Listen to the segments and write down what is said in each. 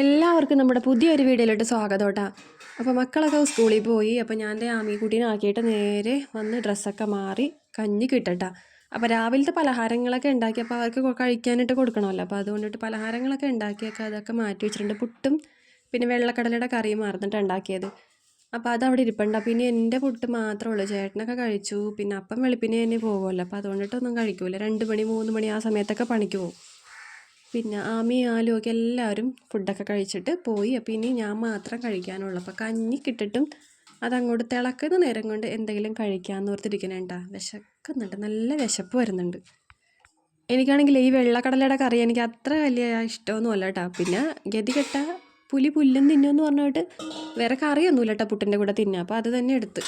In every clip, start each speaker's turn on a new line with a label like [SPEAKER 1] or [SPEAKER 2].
[SPEAKER 1] എല്ലാവർക്കും നമ്മുടെ പുതിയൊരു വീഡിയോയിലോട്ട് സ്വാഗതം കേട്ടോ അപ്പോൾ മക്കളൊക്കെ സ്കൂളിൽ പോയി അപ്പോൾ ഞാൻ ദേ ആമിക്കുട്ടീനെ ആക്കിയിട്ട് നേരെ വന്ന് ഡ്രസ്സൊക്കെ മാറി കഞ്ഞി കിട്ടട്ടാ. അപ്പോൾ രാവിലത്തെ പലഹാരങ്ങളൊക്കെ ഉണ്ടാക്കി അപ്പോൾ അവർക്ക് കഴിക്കാനായിട്ട് കൊടുക്കണമല്ലോ. അപ്പോൾ അതുകൊണ്ടിട്ട് പലഹാരങ്ങളൊക്കെ ഉണ്ടാക്കിയൊക്കെ അതൊക്കെ മാറ്റി വെച്ചിട്ടുണ്ട്. പുട്ടും പിന്നെ വെള്ളക്കടലയുടെ കറിയും മാറുന്നിട്ട് ഉണ്ടാക്കിയത്. അപ്പോൾ അത് അവിടെ ഇരിപ്പുണ്ട് ഇനി എന്റെ പുട്ട് മാത്രമേ ഉള്ളൂ. ചേട്ടനൊക്കെ കഴിച്ചു. പിന്നെ അപ്പം വെളുപ്പിനെ തന്നെ പോകുമല്ലോ. അപ്പോൾ അതുകൊണ്ടിട്ടൊന്നും കഴിക്കൂല. രണ്ട് മണി മൂന്ന് മണി ആ സമയത്തൊക്കെ പണിക്ക് പോകും. പിന്നെ ആമി ആലുമൊക്കെ എല്ലാവരും ഫുഡൊക്കെ കഴിച്ചിട്ട് പോയി. അപ്പോൾ ഇനി ഞാൻ മാത്രം കഴിക്കാനുള്ളൂ. അപ്പോൾ കഞ്ഞി കിട്ടിട്ടും അതങ്ങോട്ട് തിളക്കുന്ന നേരം കൊണ്ട് എന്തെങ്കിലും കഴിക്കാമെന്ന് ഓർത്തിരിക്കണേട്ടാ വിശക്കുന്നുണ്ട് നല്ല വിശപ്പ് വരുന്നുണ്ട്. എനിക്കാണെങ്കിൽ ഈ വെള്ളക്കടലയുടെ കറി എനിക്ക് അത്ര വലിയ ഇഷ്ടമൊന്നും അല്ല കേട്ടോ പിന്നെ ഗതികെട്ട പുലി പുല്ലും തിന്നുമെന്ന് പറഞ്ഞിട്ട് വേറെ കറിയൊന്നുമില്ല കേട്ടോ പുട്ടിന്റെ കൂടെ തിന്നുക അപ്പോൾ അത് തന്നെ എടുത്ത്.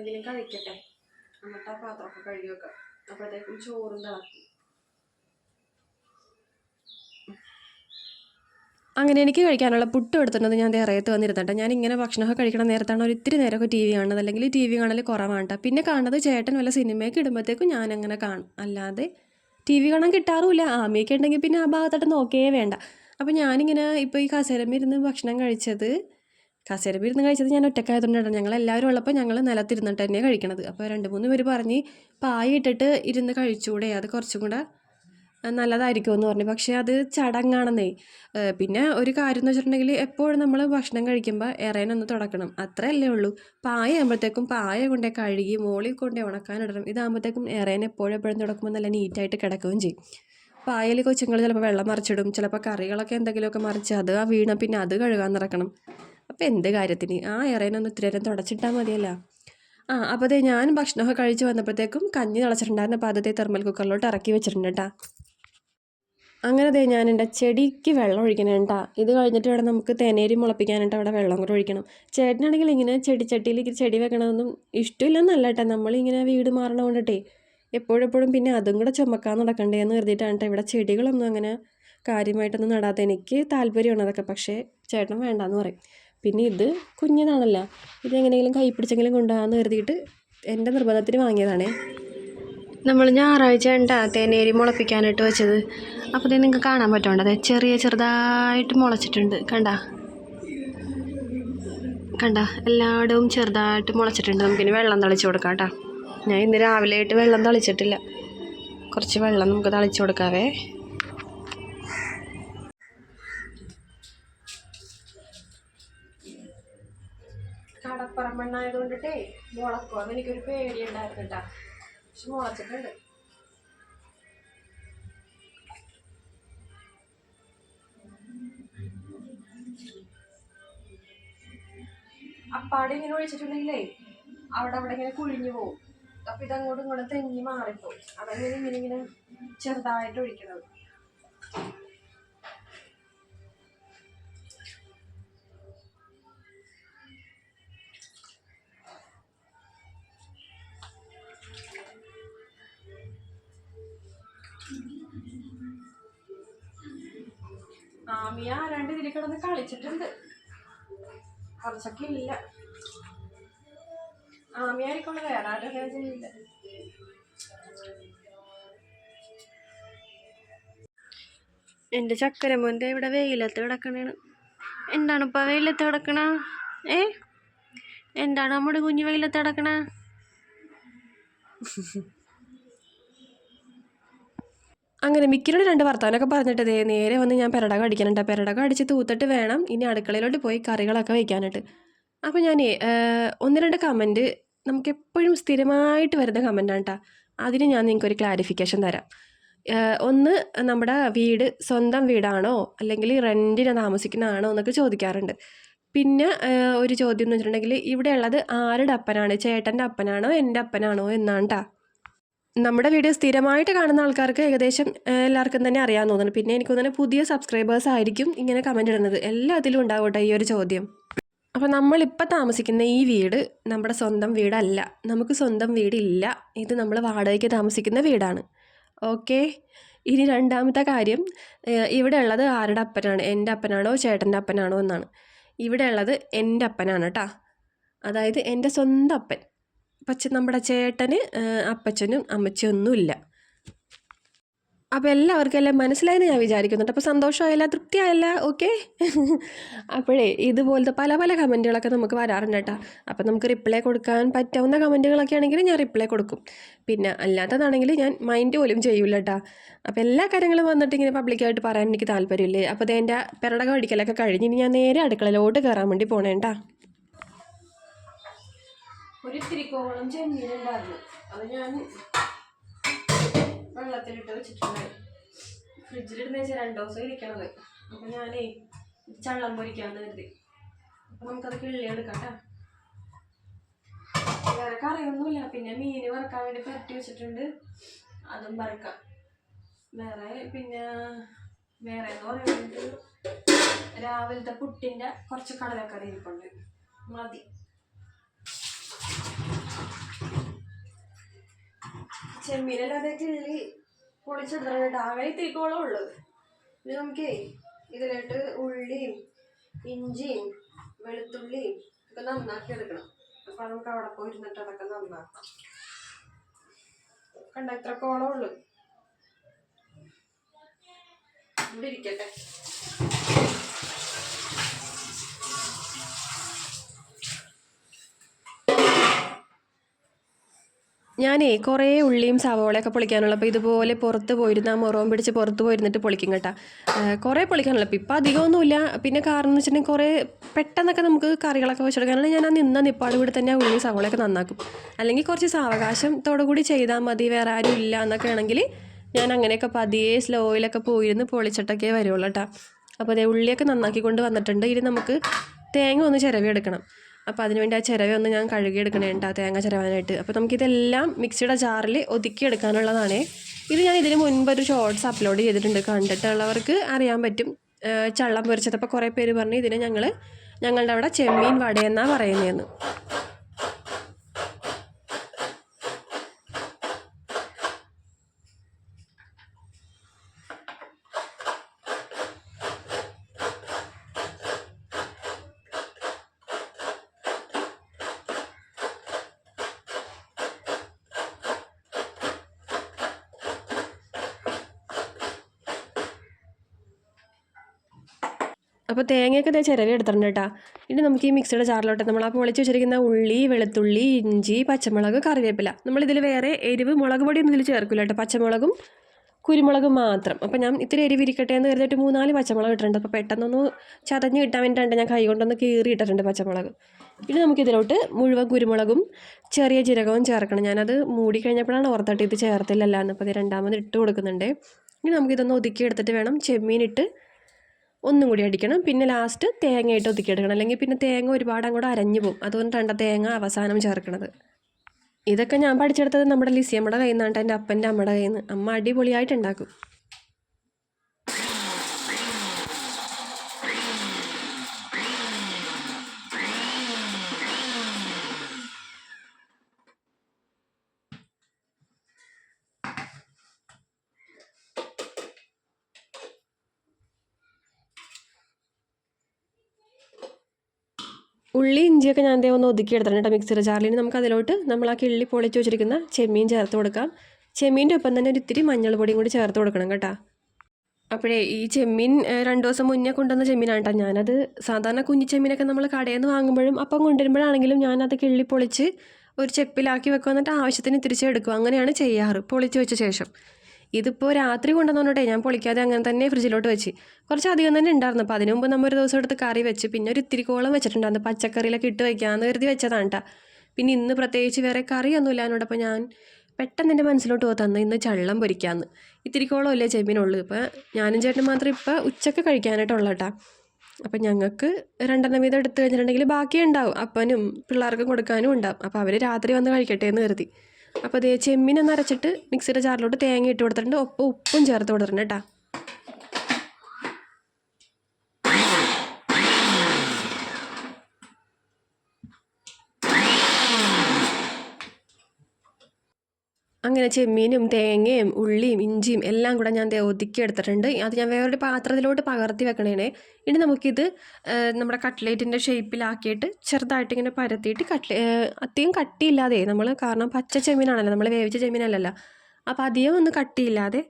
[SPEAKER 1] എന്തെങ്കിലും കഴിക്കട്ടെ. എന്നിട്ട് ആ പാത്രമൊക്കെ കഴുകി വെക്കാം. അപ്പോഴത്തേക്കും ചോറും തിളക്കി. അങ്ങനെ എനിക്ക് കഴിക്കാനുള്ള പുട്ട് എടുത്തിട്ടുണ്ട് ഞാൻ ഇറയത്ത് വന്നിരുന്നിട്ട് ഞാൻ ഇങ്ങനെ ഭക്ഷണമൊക്കെ കഴിക്കണ നേരത്താണ് ഒരു ഇത്തിരി നേരമൊക്കെ ടി വി കാണുന്നത്. അല്ലെങ്കിൽ ടി വി കാണൽ കുറവാണ്. പിന്നെ കാണുന്നത് ചേട്ടൻ വല്ല സിനിമയൊക്കെ ഇടുമ്പോഴത്തേക്കും ഞാൻ അങ്ങനെ കാണും. അല്ലാതെ ടി വി കാണാൻ കിട്ടാറുമില്ല. ആമിയൊക്കെ ഉണ്ടെങ്കിൽ പിന്നെ ആ ഭാഗത്തോട്ട് നോക്കേ വേണ്ട. അപ്പോൾ ഞാനിങ്ങനെ ഇപ്പോൾ ഈ കസേരമ്മ ഇരുന്ന് ഭക്ഷണം കഴിച്ചത് കസേരമ്മ ഇരുന്ന് കഴിച്ചത് ഞാൻ ഒറ്റക്കായതുകൊണ്ടാണ്. ഞങ്ങൾ എല്ലാവരും ഉള്ളപ്പോൾ ഞങ്ങൾ നിലത്തിരുന്നിട്ട് തന്നെയാണ് കഴിക്കണത്. അപ്പോൾ രണ്ട് മൂന്ന് പേര് പറഞ്ഞ് പായ ഇട്ടിട്ട് ഇരുന്ന് കഴിച്ചുകൂടെ അത് കുറച്ചും കൂടെ നല്ലതായിരിക്കും എന്ന് പറഞ്ഞു. പക്ഷേ അത് ചടങ്ങാണെന്നേ. പിന്നെ ഒരു കാര്യം എന്ന് വെച്ചിട്ടുണ്ടെങ്കിൽ എപ്പോഴും നമ്മൾ ഭക്ഷണം കഴിക്കുമ്പോൾ ഇറയനൊന്ന് തുടക്കണം. അത്രയല്ലേ ഉള്ളൂ. പായ ആകുമ്പോഴത്തേക്കും പായ കൊണ്ടേ കഴുകി മോളിൽ കൊണ്ടേ ഉണക്കാനിടണം. ഇതാകുമ്പോഴത്തേക്കും ഇറയൻ എപ്പോഴും എപ്പോഴും തുടക്കുമ്പോൾ നല്ല നീറ്റായിട്ട് കിടക്കുകയും ചെയ്യും. പായൽ കൊച്ചുങ്ങൾ ചിലപ്പോൾ വെള്ളം മറിച്ചിടും. ചിലപ്പോൾ കറികളൊക്കെ എന്തെങ്കിലുമൊക്കെ മറിച്ച് അത് ആ വീണ പിന്നെ അത് കഴുകാൻ നടക്കണം. അപ്പോൾ എന്ത് കാര്യത്തിന്? ആ ഇറയനൊന്ന് ഇത്തിരി നേരം തുടച്ചിട്ടാൽ മതിയല്ലോ. ആ അപ്പോൾ അതെ ഞാൻ ഭക്ഷണമൊക്കെ കഴിച്ച് വന്നപ്പോഴത്തേക്കും കഞ്ഞി തിളച്ചിട്ടുണ്ടായിരുന്നു അപ്പോൾ അതേ തെർമൽ കുക്കറിലോട്ട് ഇറക്കി വെച്ചിട്ടുണ്ട് കേട്ടോ അങ്ങനെ ദേ ഞാൻ എന്റെ ചെടിക്ക് വെള്ളം ഒഴിക്കണേ കേട്ടോ ഇത് കഴിഞ്ഞിട്ട് ഇവിടെ നമുക്ക് തേനേരി മുളപ്പിക്കാനായിട്ട് അവിടെ വെള്ളം കൂടെ ഒഴിക്കണം. ചേട്ടനാണെങ്കിൽ ഇങ്ങനെ ചെടിച്ചട്ടിയിലേക്ക് ചെടി വെക്കണമെന്നും ഇഷ്ടമില്ലെന്നല്ല കേട്ടോ നമ്മളിങ്ങനെ വീട് മാറണ കൊണ്ടിട്ടേ എപ്പോഴെപ്പോഴും പിന്നെ അതും കൂടെ ചുമക്കാൻ നടക്കണ്ടേ എന്ന് കരുതിയിട്ടാണ് ഇവിടെ ചെടികളൊന്നും അങ്ങനെ കാര്യമായിട്ടൊന്നും നടാത്ത എനിക്ക് താല്പര്യമാണ് അതൊക്കെ. പക്ഷേ ചേട്ടൻ വേണ്ടാന്ന് പറയും. പിന്നെ ഇത് കുഞ്ഞതാണല്ല ഇത് എങ്ങനെയെങ്കിലും കൈ പിടിച്ചെങ്കിലും കൊണ്ടുപോകാമെന്ന് കരുതിയിട്ട് എന്റെ നിർബന്ധത്തിന് വാങ്ങിയതാണ്. നമ്മൾ ഞായറാഴ്ച ഉണ്ടാ തേനേരി മുളപ്പിക്കാനായിട്ട് വെച്ചത്. അപ്പോൾ നിങ്ങൾക്ക് കാണാൻ പറ്റുന്നുണ്ട്. അതെ ചെറിയ ചെറുതായിട്ട് മുളച്ചിട്ടുണ്ട്. കണ്ട? കണ്ട? എല്ലായിടവും ചെറുതായിട്ട് മുളച്ചിട്ടുണ്ട്. നമുക്കിനി വെള്ളം തളിച്ച് കൊടുക്കാം കേട്ടോ. ഞാൻ ഇന്ന് രാവിലെ ആയിട്ട് വെള്ളം തളിച്ചിട്ടില്ല. കുറച്ച് വെള്ളം നമുക്ക് തളിച്ച് കൊടുക്കാവേ. കടപ്പറമ്പണ്ണായത് കൊണ്ടിട്ടേ മുളക്കോ. എനിക്കൊരു പേടി കേട്ടാ പക്ഷെ മുളച്ചിട്ടുണ്ട്. അപ്പാടെ ഇങ്ങനെ ഒഴിച്ചിട്ടുണ്ടെങ്കിലേ അവിടെ അവിടെ ഇങ്ങനെ കുഴിഞ്ഞു പോകും അപ്പൊ ഇതങ്ങോട്ടും ഇങ്ങോട്ടും തെങ്ങി മാറിപ്പോവും. അതങ്ങനെ ഇങ്ങനെ ഇങ്ങനെ ചെറുതായിട്ട് ഒഴിക്കണത് ആമിയ രണ്ട് ഇതിൽ കിടന്ന് കളിച്ചിട്ടുണ്ട്. കുറച്ചൊക്കെ ഇല്ല ആമിയായിരിക്കുള്ള വേറെ ആരും എന്റെ എന്റെ ചക്കരമോന്റെ ഇവിടെ വെയിലത്ത് കിടക്കണേണ്. എന്താണ് ഇപ്പൊ വെയിലത്ത് കിടക്കണ? ഏ? എന്താണ് നമ്മുടെ കുഞ്ഞു വെയിലത്ത് കിടക്കണ? അങ്ങനെ മിക്കിലൂടെ രണ്ട് വർത്താനൊക്കെ പറഞ്ഞിട്ട് ദേ നേരെ വന്ന് ഞാൻ പെരടകം അടിക്കാനുണ്ട്. പെരടകം അടിച്ച് തൂത്തിട്ട് വേണം ഇനി അടുക്കളയിലോട്ട് പോയി കറികളൊക്കെ വയ്ക്കാനായിട്ട് അപ്പോൾ ഞാൻ ഒന്ന് രണ്ട് കമന്റ് നമുക്ക് എപ്പോഴും സ്ഥിരമായിട്ട് വരുന്ന കമന്റാണ് കേട്ടോ അതിന് ഞാൻ നിങ്ങൾക്ക് ഒരു ക്ലാരിഫിക്കേഷൻ തരാം ഒന്ന് നമ്മുടെ വീട് സ്വന്തം വീടാണോ? അല്ലെങ്കിൽ റെന്റിന് താമസിക്കുന്നതാണോ എന്നൊക്കെ ചോദിക്കാറുണ്ട്. പിന്നെ ഒരു ചോദ്യം എന്ന് വെച്ചിട്ടുണ്ടെങ്കിൽ ഇവിടെ ഉള്ളത് ആരുടെ അപ്പനാണ്? ചേട്ടന്റെ അപ്പനാണോ? എന്റെ അപ്പനാണോ എന്നാണ് നമ്മുടെ വീഡിയോ സ്ഥിരമായിട്ട് കാണുന്ന ആൾക്കാർക്ക് ഏകദേശം എല്ലാവർക്കും തന്നെ അറിയാൻ തോന്നുന്നു പിന്നെ എനിക്ക് തോന്നുന്നു പുതിയ സബ്സ്ക്രൈബേഴ്സ് ആയിരിക്കും ഇങ്ങനെ കമന്റ് ഇടുന്നത്. എല്ലാത്തിലും ഉണ്ടാവട്ടെ ഈ ഒരു ചോദ്യം. അപ്പോൾ നമ്മളിപ്പോൾ താമസിക്കുന്ന ഈ വീട് നമ്മുടെ സ്വന്തം വീടല്ല. നമുക്ക് സ്വന്തം വീടില്ല. ഇത് നമ്മൾ വാടകയ്ക്ക് താമസിക്കുന്ന വീടാണ്. ഓക്കെ? ഇനി രണ്ടാമത്തെ കാര്യം ഇവിടെ ഉള്ളത് ആരുടെ അപ്പനാണ്? എന്റെ അപ്പനാണോ ചേട്ടന്റെ അപ്പനാണോ എന്നാണ്. ഇവിടെ ഉള്ളത് എന്റെ അപ്പനാണ് കേട്ടോ അതായത് എന്റെ സ്വന്തം അപ്പൻ. പക്ഷെ നമ്മുടെ ചേട്ടന് അപ്പച്ചനും അമ്മച്ചൊന്നുമില്ല അപ്പോൾ എല്ലാവർക്കും എല്ലാം മനസ്സിലായെന്ന് ഞാൻ വിചാരിക്കുന്നുണ്ട്. അപ്പോൾ സന്തോഷമായല്ല തൃപ്തിയായല്ല ഓക്കെ? അപ്പോഴേ ഇതുപോലത്തെ പല പല കമന്റുകളൊക്കെ നമുക്ക് വരാറുണ്ട് കേട്ടോ. അപ്പോൾ നമുക്ക് റിപ്ലൈ കൊടുക്കാൻ പറ്റാവുന്ന കമന്റുകളൊക്കെ ആണെങ്കിൽ ഞാൻ റിപ്ലൈ കൊടുക്കും. പിന്നെ അല്ലാത്തതാണെങ്കിൽ ഞാൻ മൈൻഡ് പോലും ചെയ്യില്ല കേട്ടോ. അപ്പോൾ എല്ലാ കാര്യങ്ങളും വന്നിട്ട് ഇങ്ങനെ പബ്ലിക്കായിട്ട് പറയാൻ എനിക്ക് താല്പര്യമില്ലേ? അപ്പോൾ അത് എന്റെ പിറടകം അടിക്കലൊക്കെ കഴിഞ്ഞ് ഇനി ഞാൻ നേരെ അടുക്കളയിലോട്ട് കയറാൻ വേണ്ടി പോണേട്ടാ. ഒരു തിരിക്കോളം ചെമ്മീനുണ്ടായിരുന്നു. അത് ഞാൻ വെള്ളത്തിലിട്ട് വെച്ചിട്ടുണ്ടായി. ഫ്രിഡ്ജിലിടുന്ന വെച്ചാൽ രണ്ട് ദിവസം ഇരിക്കണത്. അപ്പം ഞാനേ ചള്ളം പൊരിക്കാന്ന് കരുതി. അപ്പം നമുക്കത് കിള്ളി എടുക്കാം ട്ടാ. വേറെ കറിയൊന്നുമില്ല. പിന്നെ മീൻ വറക്കാൻ വേണ്ടി പരട്ടി വെച്ചിട്ടുണ്ട്. അതും വറക്കാം. വേറെ പിന്നെ വേറെ എന്ന് പറയുന്നത് രാവിലത്തെ പുട്ടിന്റെ കുറച്ച് കടലക്കറി ഇരിപ്പുണ്ട്. മതി. ചെമ്മീനല്ലാതെ കിള്ളി പൊളിച്ചെടുത്തിട്ട് അങ്ങനെ തിരിക്കോളം ഉള്ളു. ഇത് നമുക്കേ ഇതിലിട്ട് ഉള്ളിയും ഇഞ്ചിയും വെളുത്തുള്ളിയും ഒക്കെ നന്നാക്കി എടുക്കണം. അപ്പൊ നമുക്ക് അവിടെ പോയിരുന്നിട്ട് അതൊക്കെ നന്നാക്കാം. കണ്ട? ഇത്ര കോളം ഉള്ളു. ഇവിടെ ഇരിക്കട്ടെ. ഞാനേ കുറേ ഉള്ളിയും സവോളയൊക്കെ പൊളിക്കാനുള്ളപ്പോൾ ഇതുപോലെ പുറത്ത് പോയിരുന്ന മുറവും പിടിച്ച് പുറത്ത് പോയിരുന്നിട്ട് പൊളിക്കും കേട്ടോ. കുറേ പൊളിക്കാനുള്ള ഇപ്പം അധികമൊന്നുമില്ല. പിന്നെ കാരണം എന്ന് വെച്ചിട്ടുണ്ടെങ്കിൽ കുറേ പെട്ടെന്നൊക്കെ നമുക്ക് കറികളൊക്കെ വെച്ചെടുക്കാനുള്ള ഞാൻ ആ നിന്ന നിപ്പാട് കൂടി തന്നെ ആ ഉള്ളി സവോളയൊക്കെ നന്നാക്കും. അല്ലെങ്കിൽ കുറച്ച് സാവകാശത്തോടു കൂടി ചെയ്താൽ മതി. വേറെ ആരും ഇല്ല എന്നൊക്കെ ആണെങ്കിൽ ഞാൻ അങ്ങനെയൊക്കെ പതിയെ സ്ലോയിലൊക്കെ പോയിരുന്ന് പൊളിച്ചിട്ടൊക്കെ വരുള്ളൂ കേട്ടോ. അപ്പോൾ അതേ ഉള്ളിയൊക്കെ നന്നാക്കി കൊണ്ട് വന്നിട്ടുണ്ട്. ഇനി നമുക്ക് തേങ്ങ ഒന്ന് ചിരവി എടുക്കണം അപ്പോൾ അതിനുവേണ്ടി ആ ചിരവ ഒന്ന് ഞാൻ കഴുകിയെടുക്കണേണ്ട തേങ്ങ ചിരവാനായിട്ട്. അപ്പോൾ നമുക്കിതെല്ലാം മിക്സിയുടെ ജാറിൽ ഒതുക്കി എടുക്കാനുള്ളതാണ് ഇത് ഞാൻ ഇതിന് മുൻപ് ഒരു ഷോർട്സ് അപ്ലോഡ് ചെയ്തിട്ടുണ്ട്. കണ്ടിട്ടുള്ളവർക്ക് അറിയാൻ പറ്റും. ചള്ളം പൊരിച്ചത്. അപ്പോൾ കുറേ പേര് പറഞ്ഞു ഇതിനെ ഞങ്ങൾ ഞങ്ങളുടെ അവിടെ ചെമ്മീൻ വടയെന്നാണ് പറയുന്നതെന്ന് അപ്പോൾ തേങ്ങയൊക്കെ ഞാൻ ചിരവി എടുത്തിട്ടുണ്ട് കേട്ടോ. ഇനി നമുക്ക് ഈ മിക്സിയുടെ ചാറിലോട്ട് നമ്മൾ ആ പൊളിച്ച് വെച്ചിരിക്കുന്ന ഉള്ളി വെളുത്തുള്ളി ഇഞ്ചി പച്ചമുളക് കറിവേപ്പില. നമ്മളിതിൽ വേറെ എരിവ് മുളക് പൊടിയൊന്നും ഇതിൽ ചേർക്കില്ല കേട്ടോ. പച്ചമുളകും കുരുമുളകും മാത്രം. അപ്പോൾ ഞാൻ ഇത്തിരി എരിവ് ഇരിക്കട്ടെ എന്ന് കരുതിയിട്ട് മൂന്നാൽ പച്ചമുളക് ഇട്ടിട്ടുണ്ട്. അപ്പോൾ പെട്ടെന്നൊന്ന് ചതഞ്ഞ് കിട്ടാൻ വേണ്ടിയിട്ടുണ്ട് ഞാൻ കൈ കൊണ്ടൊന്ന് കീറി ഇട്ടിട്ടുണ്ട് പച്ചമുളക്. ഇനി നമുക്കിതിലോട്ട് മുഴുവൻ കുരുമുളകും ചെറിയ ജീരകവും ചേർക്കണം. ഞാനത് മൂടി കഴിഞ്ഞപ്പോഴാണ് ഓർത്തിട്ട് ഇത് ചേർത്തില്ലല്ലോ എന്നപ്പോൾ ഇത് രണ്ടാമത് ഇട്ട് കൊടുക്കുന്നുണ്ട്. ഇനി നമുക്കിതൊന്ന് ഒതുക്കി എടുത്തിട്ട് വേണം ചെമ്മീനിട്ട് ഒന്നും കൂടി അടിക്കണം. പിന്നെ ലാസ്റ്റ് തേങ്ങയിട്ട് ഒതുക്കിയെടുക്കണം. അല്ലെങ്കിൽ പിന്നെ തേങ്ങ ഒരുപാട് അങ്ങോട്ട് അരഞ്ഞു പോകും. അതുകൊണ്ട് അതുകൊണ്ടാണ് തേങ്ങ അവസാനം ചേർക്കണത്. ഇതൊക്കെ ഞാൻ പഠിച്ചെടുത്തത് നമ്മുടെ ലിസിയമ്മയുടെ കയ്യിൽ നിന്നാണ് എന്റെ അപ്പന്റെ അമ്മയുടെ കയ്യിൽ നിന്ന് അമ്മ അടിപൊളിയായിട്ട് ഉണ്ടാക്കും. ഉള്ളി ഇഞ്ചിയൊക്കെ ഞാൻ ദേ ഒന്ന് ഒതുക്കി എടുത്തിട്ടുണ്ട് കേട്ടോ മിക്സിയുടെ ജാറിൽ ഇനി നമുക്ക് അതിലോട്ട് നമ്മൾ ആ കിള്ളി പൊളിച്ച് വെച്ചിരിക്കുന്ന ചെമ്മീൻ ചേർത്ത് കൊടുക്കാം. ചെമ്മീന്റെ ഒപ്പം തന്നെ ഒരു ഇത്തിരി മഞ്ഞൾ പൊടിയും കൂടി ചേർത്ത് കൊടുക്കണം കേട്ടോ. അപ്പോഴേ ഈ ചെമ്മീൻ രണ്ട് ദിവസം മുന്നേ കൊണ്ടുവന്ന ചെമ്മീനാണ് കേട്ടോ ഞാനത്. സാധാരണ കുഞ്ഞു ചെമ്മീനൊക്കെ നമ്മൾ കടയിൽ നിന്ന് വാങ്ങുമ്പോഴും അപ്പം കൊണ്ടുവരുമ്പോഴാണെങ്കിലും ഞാനത് കിള്ളി പൊളിച്ച് ഒരു ചെപ്പിലാക്കി വെക്കുക എന്നിട്ട് ആവശ്യത്തിന് തിരിച്ചെടുക്കും അങ്ങനെയാണ് ചെയ്യാറ് പൊളിച്ച് വെച്ച ശേഷം. ഇതിപ്പോൾ രാത്രി കൊണ്ടുവന്നോട്ടെ ഞാൻ പൊളിക്കാതെ അങ്ങനെ തന്നെ ഫ്രിഡ്ജിലോട്ട് വെച്ച്. കുറച്ച് അധികം തന്നെ ഉണ്ടായിരുന്നു. അപ്പോൾ അതിനു മുമ്പ് നമ്മൾ ഒരു ദിവസം എടുത്ത് കറി വെച്ച് പിന്നെ ഒരു ഇത്തിരിക്കോളം വെച്ചിട്ടുണ്ടായിരുന്നു. പച്ചക്കറിയിലൊക്കെ ഇട്ട് വയ്ക്കാമെന്ന് കരുതി വെച്ചതാണ് കേട്ടോ പിന്നെ ഇന്ന് പ്രത്യേകിച്ച് വേറെ കറിയൊന്നുമില്ല എന്നോട്. അപ്പോൾ ഞാൻ പെട്ടെന്ന് എന്റെ മനസ്സിലോട്ട് പോത്തന്ന് ഇന്ന് ചള്ളം പൊരിക്കാമെന്ന് ഇത്തിരിക്കോളം അല്ലേ ചെമ്മീനുള്ളൂ. ഇപ്പോൾ ഞാനും ചേട്ടനും മാത്രം ഇപ്പോൾ ഉച്ചയ്ക്ക് കഴിക്കാനായിട്ടുള്ള കേട്ടോ അപ്പം ഞങ്ങൾക്ക് രണ്ടെണ്ണം വീതം എടുത്ത് കഴിഞ്ഞിട്ടുണ്ടെങ്കിൽ ബാക്കി ഉണ്ടാവും അപ്പനും പിള്ളേർക്കും കൊടുക്കാനും ഉണ്ടാവും. അപ്പോൾ അവർ രാത്രി വന്ന് കഴിക്കട്ടെ എന്ന് കരുതി. അപ്പോൾ അതേ ചെമ്മീനൊന്ന് അരച്ചിട്ട് മിക്സിയുടെ ജാറിലോട്ട് തേങ്ങ ഇട്ട് കൊടുത്തിട്ടുണ്ട്. ഒപ്പം ഉപ്പും ചേർത്ത് കൊടുത്തിട്ടുണ്ട് കേട്ടോ. അങ്ങനെ ചെമ്മീനും തേങ്ങയും ഉള്ളിയും ഇഞ്ചിയും എല്ലാം കൂടെ ഞാൻ ദേ ഒതുക്കി എടുത്തിട്ടുണ്ട് അത് ഞാൻ വേറൊരു പാത്രത്തിലോട്ട് പകർത്തി വെക്കണേനെ. ഇനി നമുക്കിത് നമ്മുടെ കട്ട്ലേറ്റിന്റെ ഷേപ്പിലാക്കിയിട്ട് ചെറുതായിട്ട് ഇങ്ങനെ പരത്തിയിട്ട് കട്ട്ലേ അധികം കട്ടിയില്ലാതെ നമ്മൾ കാരണം പച്ച ചെമ്മീനാണല്ലോ നമ്മൾ വേവിച്ച ചെമ്മീനല്ലല്ലോ. അപ്പോൾ അധികം ഒന്ന് കട്ടിയില്ലാതെ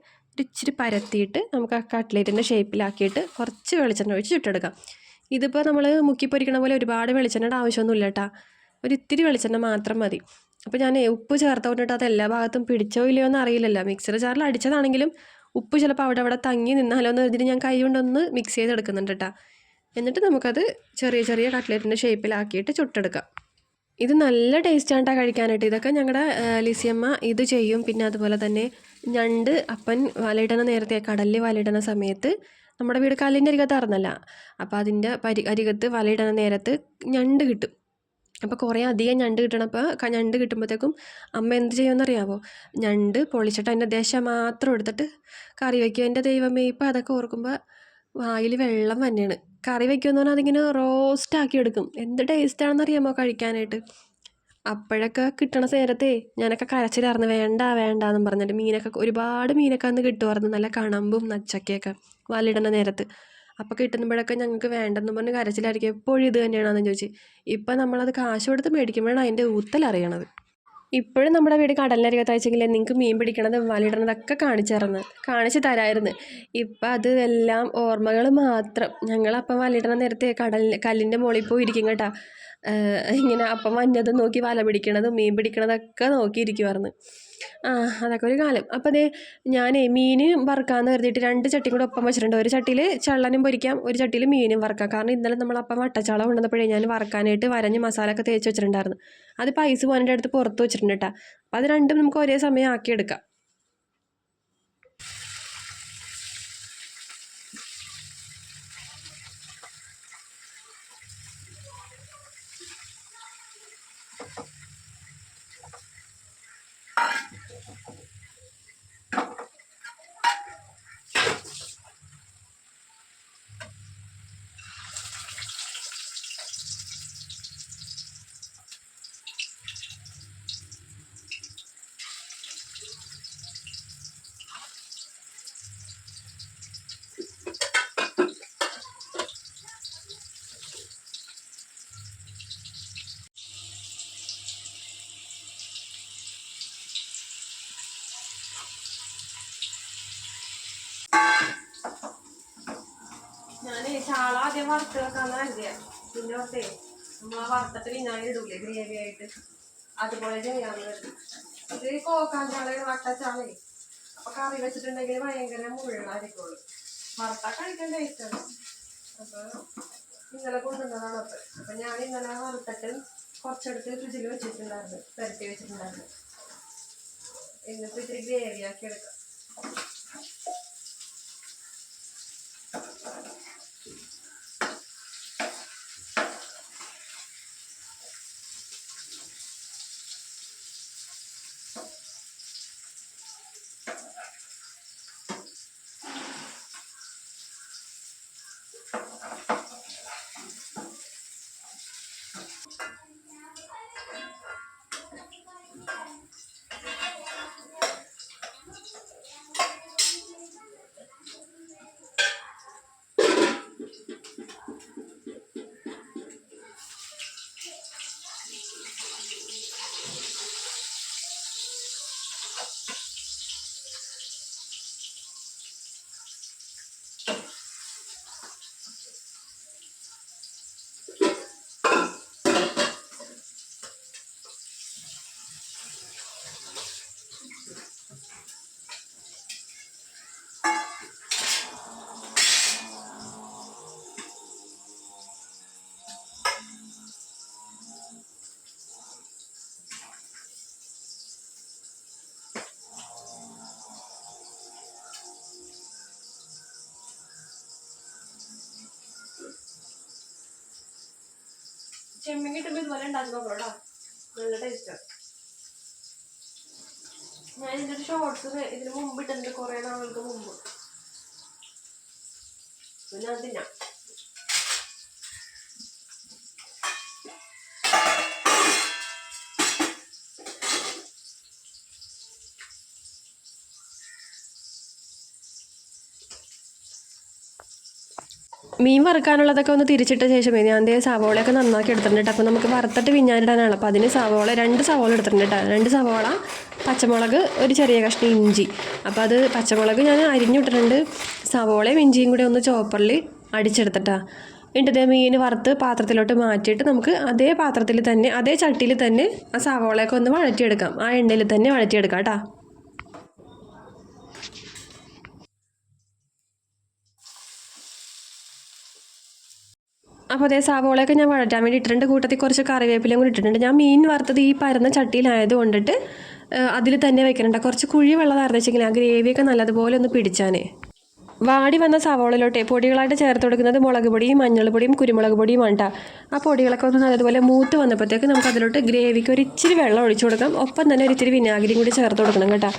[SPEAKER 1] ഇച്ചിരി പരത്തിയിട്ട് നമുക്ക് ആ കട്ട്ലേറ്റിന്റെ ഷേപ്പിലാക്കിയിട്ട് കുറച്ച് വെളിച്ചെണ്ണ ഒഴിച്ച് ചുട്ടെടുക്കാം. ഇതിപ്പോൾ നമ്മൾ മുക്കി പൊരിക്കണ പോലെ ഒരുപാട് വെളിച്ചെണ്ണയുടെ ആവശ്യമൊന്നുമില്ല കേട്ടോ. ഒരു ഇത്തിരി വെളിച്ചെണ്ണ മാത്രം മതി. അപ്പോൾ ഞാൻ ഉപ്പ് ചേർത്ത കൊണ്ടിട്ട് അത് എല്ലാ ഭാഗത്തും പിടിച്ചോ ഇല്ലയോ എന്ന് അറിയില്ലല്ലോ. മിക്സർ ജാറിൽ അടിച്ചതാണെങ്കിലും ഉപ്പ് ചിലപ്പോൾ അവിടെ അവിടെ തങ്ങി നിന്നാലോ എന്ന് കരുതിയിട്ട് ഞാൻ കൈ കൊണ്ടൊന്ന് മിക്സ് ചെയ്തെടുക്കുന്നുണ്ട് കേട്ടോ എന്നിട്ട് നമുക്കത് ചെറിയ ചെറിയ കട്ട്ലേറ്റിന്റെ ഷേപ്പിലാക്കിയിട്ട് ചുട്ടെടുക്കാം. ഇത് നല്ല ടേസ്റ്റ് കേട്ടോ കഴിക്കാനായിട്ട്. ഇതൊക്കെ ഞങ്ങളുടെ ലിസിയമ്മ ഇത് ചെയ്യും. പിന്നെ അതുപോലെ തന്നെ ഞണ്ട് അപ്പൻ വലയിടണ നേരത്തെ കടലിൽ വലയിടണ സമയത്ത് നമ്മുടെ വീട് കല്ലിന്റെ അരികത്തായിരുന്നല്ല അപ്പോൾ അതിന്റെ പരി അരികത്ത് വലയിടണ നേരത്ത് ഞണ്ട് കിട്ടും. അപ്പോൾ കുറേ അധികം ഞണ്ട് കിട്ടണപ്പോൾ ഞണ്ട് കിട്ടുമ്പോഴത്തേക്കും അമ്മ എന്ത് ചെയ്യുമെന്നറിയാവോ? ഞണ്ട് പൊളിച്ചിട്ട് അതിന്റെ ദശ മാത്രം എടുത്തിട്ട് കറി വയ്ക്കും എന്റെ ദൈവമേ ഇപ്പം അതൊക്കെ ഓർക്കുമ്പോൾ വായിൽ വെള്ളം തന്നെയാണ് കറി വയ്ക്കുമെന്ന് പറഞ്ഞാൽ അതിങ്ങനെ റോസ്റ്റ് ആക്കി എടുക്കും. എന്ത് ടേസ്റ്റാണെന്ന് അറിയാമോ കഴിക്കാനായിട്ട്? അപ്പോഴൊക്കെ കിട്ടണ നേരത്തെ ഞാനൊക്കെ കരച്ചിലായിരുന്നു വേണ്ട വേണ്ട എന്ന് പറഞ്ഞിട്ട് മീനൊക്കെ ഒരുപാട് മീനൊക്കെ അന്ന് കിട്ടുമായിരുന്നു നല്ല കണമ്പും നച്ചക്കയൊക്കെ വലിടണ നേരത്ത്. അപ്പോൾ കിട്ടുമ്പോഴൊക്കെ ഞങ്ങൾക്ക് വേണ്ടെന്ന് പറഞ്ഞ് കരച്ചിലായിരിക്കും. എപ്പോഴും ഇത് തന്നെയാണെന്ന് ചോദിച്ചു. ഇപ്പം നമ്മളത് കാശ് കൊടുത്ത് മേടിക്കുമ്പോഴാണ് അതിന്റെ ഊത്തലറിയണത് ഇപ്പോഴും നമ്മുടെ വീട് കടലിനരികത്ത് അയച്ചെങ്കിൽ നിങ്ങൾക്ക് മീൻ പിടിക്കണത് വലയിടണതൊക്കെ കാണിച്ചു തരുന്നത് കാണിച്ചു തരായിരുന്നു. ഇപ്പം അത് എല്ലാം ഓർമ്മകൾ മാത്രം. ഞങ്ങളപ്പം വലയിടണ നേരത്തെ കടലിൽ കല്ലിന്റെ മുകളിൽ പോയി ഇരിക്കും കേട്ടോ ഇങ്ങനെ അപ്പം വന്നതും നോക്കി വല പിടിക്കണതും മീൻ പിടിക്കണതൊക്കെ നോക്കിയിരിക്കുമായിരുന്നു അതൊക്കെ ഒരു കാലം. അപ്പോൾ അതേ ഞാൻ മീൻ വറുക്കാമെന്ന് കരുതിയിട്ട് രണ്ട് ചട്ടിയും കൂടെ ഒപ്പം വെച്ചിട്ടുണ്ട്. ഒരു ചട്ടിയിൽ ചള്ളനും പൊരിക്കാം ഒരു ചട്ടിയിൽ മീനും വറുക്കാം. കാരണം ഇന്നലെ നമ്മൾ അപ്പം വട്ടച്ചാള കൊണ്ടുവന്നപ്പോഴേ ഞാൻ വറുക്കാനായിട്ട് വരഞ്ഞ് മസാല ഒക്കെ തേച്ച് വെച്ചിട്ടുണ്ടായിരുന്നു. അത് പൈസ പോകാന്റെ അടുത്ത് പുറത്ത് വെച്ചിട്ടുണ്ട് കേട്ടോ. അപ്പോൾ അത് രണ്ടും നമുക്ക് ഒരേ സമയം ആക്കിയെടുക്കാം. ഞാൻ ചാള ആദ്യം വറുത്ത് വെക്കാന്ന് കരുതിയ. പിന്നെ ഓർത്തേ നമ്മൾ ആ വിനാഗിരി ഇടൂലേ ഗ്രേവി ആയിട്ട്. അതുപോലെ ചെയ്യാന്ന് കരുതി. ഇത് കോക്കാൻ ചാളയാണ് വട്ടച്ചാളേ അപ്പൊ കറി വെച്ചിട്ടുണ്ടെങ്കിൽ ഭയങ്കര മുഴുവനായിരിക്കുള്ളൂ വറുത്താ കഴിക്കാൻ ടേസ്റ്റാണ് അപ്പൊ ഇന്നലെ കൊണ്ടുവന്നതാണ് അപ്പൊ അപ്പൊ ഞാൻ ഇന്നലെ വറുത്തിട്ട് കുറച്ചെടുത്ത് ഫ്രിഡ്ജിൽ വെച്ചിട്ടുണ്ടായിരുന്നു പുരട്ടി വെച്ചിട്ടുണ്ടായിരുന്നു. എന്നിട്ട് ഇത്തിരി ഗ്രേവി ആക്കി എടുക്കാം ചെമ്മീൻ കിട്ടുമ്പോൾ ഇതുപോലെ ഉണ്ടാക്കി നോക്കണോട്ടോ നല്ല ഞാൻ ഇതിന്റെ ഒരു ഷോർട്സ് ഇതിന് മുമ്പ് ഇട്ടിട്ടുണ്ട് കുറേ നാളുകൾക്ക് മുമ്പ്. പിന്നെ തിന്നാം. മീൻ വറുക്കാനുള്ളതൊക്കെ ഒന്ന് തിരിച്ചിട്ട ശേഷമേ ഞാൻ ദേ സവോളയൊക്കെ നന്നാക്കി എടുത്തിട്ടുണ്ട് അപ്പോൾ നമുക്ക് വറുത്തിട്ട് വിഞ്ഞാനിടാനാണ് അപ്പോൾ അതിന് സവോള രണ്ട് സവോള എടുത്തിട്ടുണ്ട് കേട്ടോ. രണ്ട് സവോള പച്ചമുളക് ഒരു ചെറിയ കഷ്ണം ഇഞ്ചി. അപ്പോൾ അത് പച്ചമുളക് ഞാൻ അരിഞ്ഞിട്ടിട്ടുണ്ട് സവോളയും ഇഞ്ചിയും കൂടി ഒന്ന് ചോപ്പറിൽ അടിച്ചെടുത്തിട്ടാ. എന്നിട്ട് ഇതേ മീൻ വറുത്ത് പാത്രത്തിലോട്ട് മാറ്റിയിട്ട് നമുക്ക് അതേ പാത്രത്തിൽ തന്നെ അതേ ചട്ടിയിൽ തന്നെ ആ സവോളയൊക്കെ ഒന്ന് വഴറ്റിയെടുക്കാം. ആ എണ്ണയിൽ തന്നെ വഴറ്റിയെടുക്കാം കേട്ടോ. അപ്പോൾ അതേ സവോളയൊക്കെ ഞാൻ വഴറ്റാൻ വേണ്ടി ഇട്ടിട്ടുണ്ട്. കൂട്ടത്തിൽ കുറച്ച് കറിവേപ്പിലയും കൂടി ഇട്ടിട്ടുണ്ട്. ഞാൻ മീൻ വറുത്തത് ഈ പരന്ന ചട്ടിയിലായത് കൊണ്ടിട്ട് അതിൽ തന്നെ വെക്കുന്നുണ്ട് കുറച്ച് കുഴി വെള്ളമായിരുന്നു വെച്ചെങ്കിൽ ആ ഗ്രേവിയൊക്കെ നല്ലതുപോലെ ഒന്ന് പിടിച്ചാനേ. വാടി വന്ന സവോളയിലോട്ടെ പൊടികളായിട്ട് ചേർത്ത് കൊടുക്കുന്നത് മുളക് പൊടിയും മഞ്ഞൾപ്പൊടിയും കുരുമുളക് പൊടിയും വേണ്ട ആ പൊടികളൊക്കെ ഒന്ന് നല്ലതുപോലെ മൂത്ത് വന്നപ്പോഴത്തേക്ക് നമുക്ക് അതിലോട്ട് ഗ്രേവിക്ക് ഒരു ഇച്ചിരി വെള്ളം ഒഴിച്ചു കൊടുക്കാം. ഒപ്പം തന്നെ ഒരു ഇച്ചിരി വിനാഗിരിയും കൂടി ചേർത്ത് കൊടുക്കണം കേട്ടോ.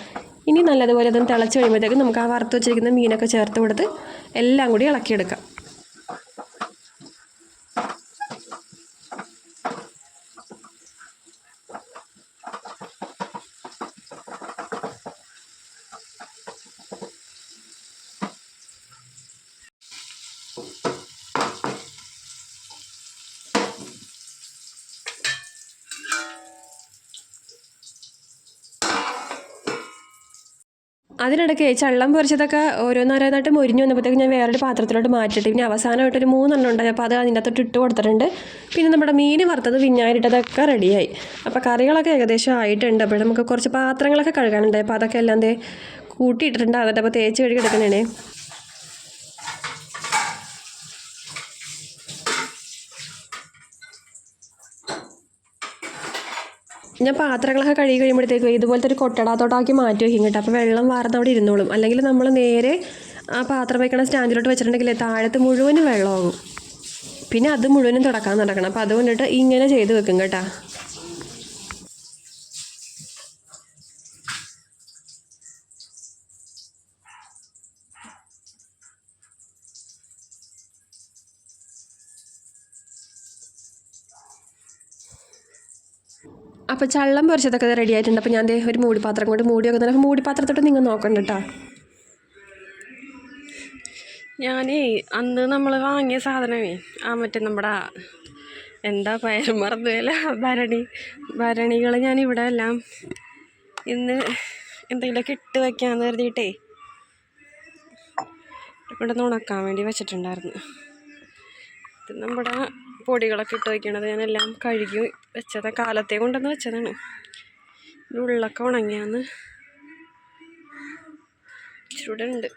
[SPEAKER 1] ഇനി നല്ലതുപോലെ അതൊന്ന് തിളച്ച് കഴിയുമ്പോഴത്തേക്ക് നമുക്ക് ആ വറുത്ത് വെച്ചിരിക്കുന്ന മീനൊക്കെ ചേർത്ത് കൊടുത്ത് എല്ലാം കൂടി ഇളക്കിയെടുക്കാം. അതിനിടയ്ക്ക് ചള്ളം പൊരിച്ചതൊക്കെ ഓരോന്നോരോന്നായിട്ട് മൊരിഞ്ഞു വന്നപ്പോഴത്തേക്ക് ഞാൻ വേറൊരു പാത്രത്തിലോട്ട് മാറ്റിയിട്ട്. പിന്നെ അവസാനമായിട്ട് ഒരു മൂന്നെണ്ണം ഉണ്ടായി അപ്പോൾ അത് അതിന്റെ അകത്തോട്ട് ഇട്ട് കൊടുത്തിട്ടുണ്ട്. പിന്നെ നമ്മുടെ മീൻ വറുത്തത് വിഞ്ഞാരിട്ടതൊക്കെ റെഡിയായി. അപ്പോൾ കറികളൊക്കെ ഏകദേശം ആയിട്ടുണ്ട്. അപ്പോൾ നമുക്ക് കുറച്ച് പാത്രങ്ങളൊക്കെ കഴുകാനുണ്ടായി അപ്പോൾ അതൊക്കെ എല്ലാം കൂട്ടിയിട്ടിട്ടുണ്ട് അതിന്റെ അപ്പോൾ തേച്ച് കഴുകി എടുക്കണേ ഞാൻ പാത്രങ്ങളൊക്കെ കഴുകി കഴിയുമ്പോഴത്തേക്കും ഇതുപോലത്തെ ഒരു കൊട്ടടാത്തോട്ടാക്കി മാറ്റി വയ്ക്കും കേട്ടോ. അപ്പോൾ വെള്ളം വാർന്ന് അവിടെ ഇരുന്നോളും. അല്ലെങ്കിൽ നമ്മൾ നേരെ ആ പാത്രം വയ്ക്കണ സ്റ്റാൻഡിലോട്ട് വെച്ചിട്ടുണ്ടെങ്കിൽ താഴത്ത് മുഴുവനും വെള്ളമാകും. പിന്നെ അത് മുഴുവനും തുടക്കാൻ നടക്കണം. അപ്പോൾ അതുകൊണ്ടിട്ട് ഇങ്ങനെ ചെയ്ത് വെക്കും കേട്ടോ. അപ്പോൾ ചള്ളം പൊരിച്ചതൊക്കെ റെഡി ആയിട്ടുണ്ട്. അപ്പോൾ ഞാൻ ഒരു മൂടിപ്പാത്രം കൊണ്ട് മൂടി വെക്കുന്നത് അപ്പോൾ മൂടിപ്പാത്രത്തോട്ട് നിങ്ങൾ നോക്കണ്ട കേട്ടോ ഞാനേ അന്ന് നമ്മൾ വാങ്ങിയ സാധനമേ ആ മറ്റേ നമ്മുടെ എന്താ പയർ മറന്നുപോയല്ല. ഭരണി ഭരണികൾ ഞാൻ ഇവിടെ എല്ലാം ഇന്ന് എന്തെങ്കിലുമൊക്കെ ഇട്ട് വയ്ക്കാമെന്ന് കരുതിയിട്ടേ ഇവിടെ നിന്ന് ഉണക്കാൻ വേണ്ടി വെച്ചിട്ടുണ്ടായിരുന്നു. നമ്മുടെ പൊടികളൊക്കെ ഇട്ട് വയ്ക്കണത് ഞാനെല്ലാം കഴുകി വെച്ചത്. കാലത്തെ കൊണ്ടുവന്ന് വെച്ചതാണ്. ഉള്ളൊക്കെ ഉണങ്ങിയാന്ന് ഇച്ചിരി ഉണ്ട്.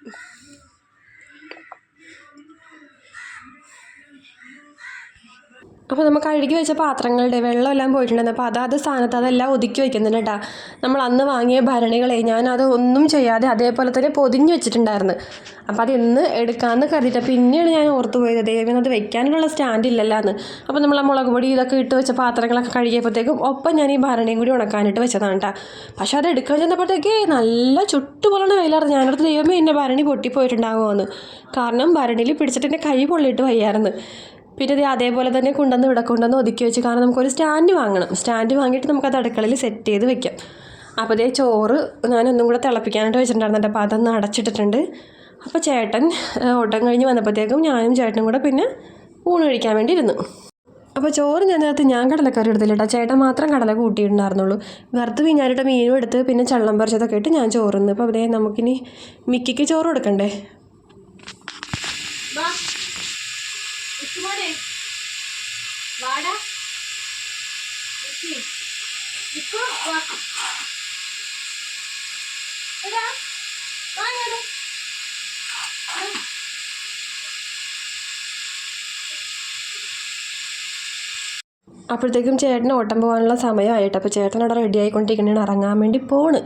[SPEAKER 1] അപ്പോൾ നമ്മൾ കഴുകി വെച്ച പാത്രങ്ങളുടെ വെള്ളമെല്ലാം പോയിട്ടുണ്ടായിരുന്നു. അപ്പോൾ അതാത് സ്ഥാനത്ത് അതെല്ലാം ഒതുക്കി വെക്കുന്നുണ്ട് കേട്ടോ നമ്മൾ അന്ന് വാങ്ങിയ ഭരണികളെ ഞാൻ അത് ഒന്നും ചെയ്യാതെ അതേപോലെ തന്നെ പൊതിഞ്ഞ് വെച്ചിട്ടുണ്ടായിരുന്നു. അപ്പോൾ അത് ഇന്ന് എടുക്കാമെന്ന് കരുതിയിട്ട് പിന്നീട് ഞാൻ ഓർത്തു പോയത് ദൈവം അത് വെക്കാനുള്ള സ്റ്റാൻഡ് ഇല്ലല്ലോ എന്ന് അപ്പോൾ നമ്മൾ ആ മുളക് പൊടി ഇതൊക്കെ ഇട്ട് വെച്ച പാത്രങ്ങളൊക്കെ കഴുകിയപ്പോഴത്തേക്കും ഒപ്പം ഞാൻ ഈ ഭരണിയും കൂടി ഉണക്കാനിട്ട് വെച്ചതാണ് കേട്ടോ പക്ഷേ അത് എടുക്കാൻ ചെന്നപ്പോഴത്തേക്ക് നല്ല ചുട്ടുപോലുള്ള വെയിലായിരുന്നു. ഞാനടുത്ത് ദൈവമേ എന്റെ ഭരണി പൊട്ടിപ്പോയിട്ടുണ്ടാകുമോ എന്ന് കാരണം ഭരണിയിൽ പിടിച്ചിട്ട് എന്റെ കൈ പൊള്ളിയിട്ട് വയ്യായിരുന്നു. പിന്നെ ഇത് അതേപോലെ തന്നെ കൊണ്ടുവന്ന് ഇവിടെ കൊണ്ടുവന്ന് ഒതുക്കി വെച്ച് കാരണം നമുക്കൊരു സ്റ്റാൻഡ് വാങ്ങണം. സ്റ്റാൻഡ് വാങ്ങിയിട്ട് നമുക്ക് അത് അടുക്കളയിൽ സെറ്റ് ചെയ്ത് വെക്കാം. അപ്പോൾ ഇതേ ചോറ് ഞാനൊന്നും കൂടെ തിളപ്പിക്കാനായിട്ട് വെച്ചിട്ടുണ്ടായിരുന്നു അപ്പോൾ അതൊന്ന് അടച്ചിട്ടിട്ടുണ്ട്. അപ്പോൾ ചേട്ടൻ ഓട്ടം കഴിഞ്ഞ് വന്നപ്പോഴത്തേക്കും ഞാനും ചേട്ടനും കൂടെ പിന്നെ ഊണ് കഴിക്കാൻ വേണ്ടി ഇരുന്നു അപ്പോൾ ചോറ് ഞാനകത്ത് ഞാൻ കടലക്കറി എടുത്തില്ല കേട്ടോ. ചേട്ടൻ മാത്രം കടല കൂട്ടിയിട്ടുണ്ടായിരുന്നുള്ളൂ. വറുത്ത് പിഞ്ഞാലിട്ട് മീനും എടുത്ത് പിന്നെ ചള്ളം പറിച്ചതൊക്കെ ഇട്ട് ഞാൻ ചോറുന്നു അപ്പോൾ അതേ നമുക്കിനി മിക്കിക്ക് ചോറ് കൊടുക്കണ്ടേ
[SPEAKER 2] മോനെ വാടാ ഇപ്പൊ വാ എടാ വാ ഞാൻ
[SPEAKER 1] അപ്പോഴത്തേക്കും ചേട്ടന് ഓട്ടം പോകാനുള്ള സമയമായിട്ട്. അപ്പോൾ ചേട്ടൻ അവിടെ റെഡി ആയിക്കൊണ്ടിരിക്കുന്നതാണ് ഇറങ്ങാൻ വേണ്ടി പോണ്.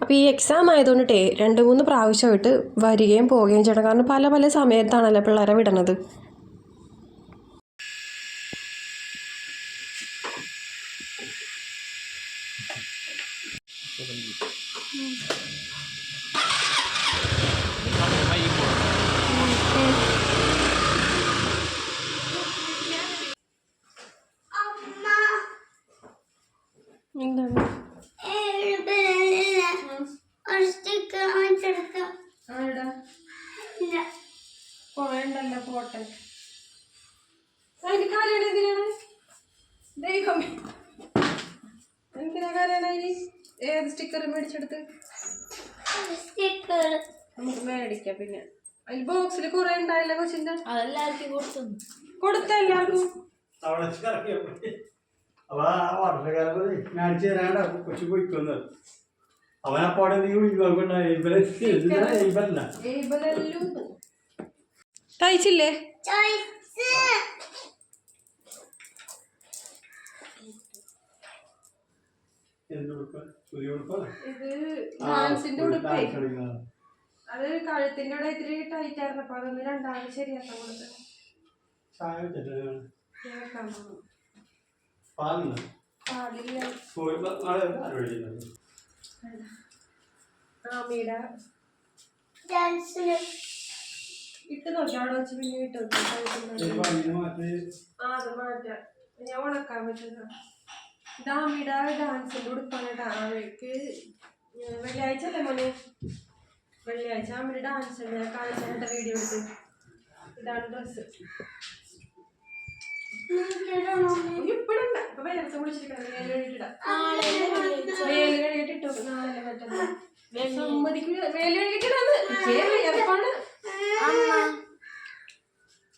[SPEAKER 1] അപ്പോൾ ഈ എക്സാം ആയതുകൊണ്ടിട്ടേ രണ്ട് മൂന്ന് പ്രാവശ്യമായിട്ട് വരികയും പോവുകയും ചെയ്യണം. കാരണം പല പല സമയത്താണല്ലോ പിള്ളേരെ വിടണത് ഉണ്ടല്ലോ പോട്ടെ അതിന് കാലാണ് എന്തിനാണ് ദൈവമേ എന്തിനാ കാലാണ് അതിന് ഏത് സ്റ്റിക്കർ മേടിച്ചെടുത്ത്
[SPEAKER 2] സ്റ്റിക്കർ
[SPEAKER 1] നമുക്ക് മേടിക്കാം പിന്നെ അതിൽ ബോക്സിൽ കുറെ ഉണ്ടായില്ല കൊച്ചിന്റെ
[SPEAKER 2] അതെല്ലാവർക്കും കൊടുത്തു
[SPEAKER 1] കൊടുത്ത എല്ലാവർക്കും
[SPEAKER 3] അവിടെ ഇറക്കി അവ ആ വർഷക്കാലം കാണിച്ചു തരാണ്ട കൊച്ചു പോയിക്കൊന്ന് അവനപ്പാടെ നീ
[SPEAKER 1] തയ്ച്ചില്ലേ അത് കഴുത്തിന്റെ അവിടെ ഇത്തിരി ടൈറ്റ് ആയിരുന്നു. അപ്പൊ അതൊന്ന് രണ്ടാമത് ശരിയാക്കാൻ കൊടുത്തത് ആമിയുടെ ഇട്ട് നോക്കി അവിടെ വെച്ച് പിന്നെ ഇട്ട് ആ അത് മാറ്റാം. ഞാൻ ഉണക്കാൻ പറ്റുന്ന ദാമിയുടെ ഡാൻസിന്റെ ഉടുപ്പാണ് കേട്ടോ. വെള്ളിയാഴ്ച അല്ലേ മോനെ? വെള്ളിയാഴ്ച ഡാൻസ് ഉണ്ട് ഞാൻ കാണിച്ചിട്ട് വീഡിയോ എടുത്ത്. ഇതാണ് ഡ്രസ്സ്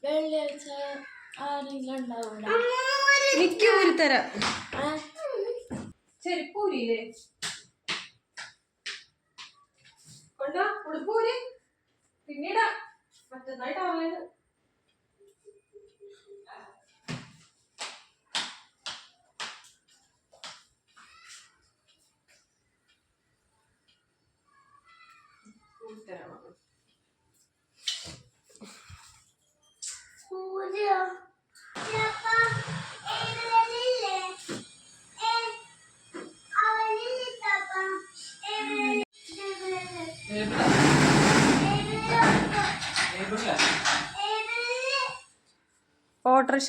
[SPEAKER 2] വെള്ളിയാഴ്ച ആരെങ്കിലും ഉണ്ടാവൂടാ
[SPEAKER 1] എനിക്ക് ഊരി തരാം ചെരുപ്പൂരിയില്ലേ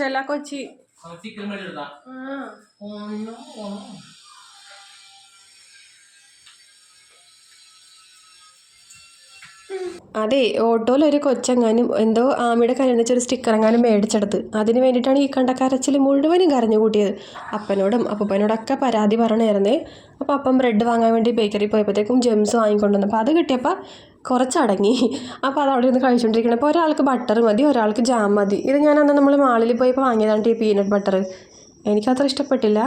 [SPEAKER 1] ഓട്ടോറിക്ഷ കൊച്ചി. അതെ ഓട്ടോയിൽ ഒരു കൊച്ചെങ്ങാനും എന്തോ ആമിയുടെ കല്യാണം വെച്ചൊരു സ്റ്റിക്കർ എങ്ങാനും മേടിച്ചെടുത്ത്. അതിന് വേണ്ടിയിട്ടാണ് ഈ കണ്ട കരച്ചിൽ മുഴുവനും കരഞ്ഞു കൂട്ടിയത്. അപ്പനോടും അപ്പനോടൊക്കെ പരാതി പറഞ്ഞായിരുന്നേ. അപ്പോൾ അപ്പം ബ്രെഡ് വാങ്ങാൻ വേണ്ടി ബേക്കറി പോയപ്പോഴത്തേക്കും ജെംസ് വാങ്ങിക്കൊണ്ടുവന്നു. അപ്പോൾ അത് കിട്ടിയപ്പോൾ കുറച്ചടങ്ങി. അപ്പോൾ അത് അവിടെ നിന്ന് കഴിച്ചുകൊണ്ടിരിക്കണം അപ്പോൾ ഒരാൾക്ക് ബട്ടർ മതി ഒരാൾക്ക് ജാം മതി. ഇത് ഞാൻ അന്ന് നമ്മൾ മാളിൽ പോയപ്പോൾ വാങ്ങിയതാണ് ഈ പീനട്ട് ബട്ടർ എനിക്കത്ര ഇഷ്ടപ്പെട്ടില്ല.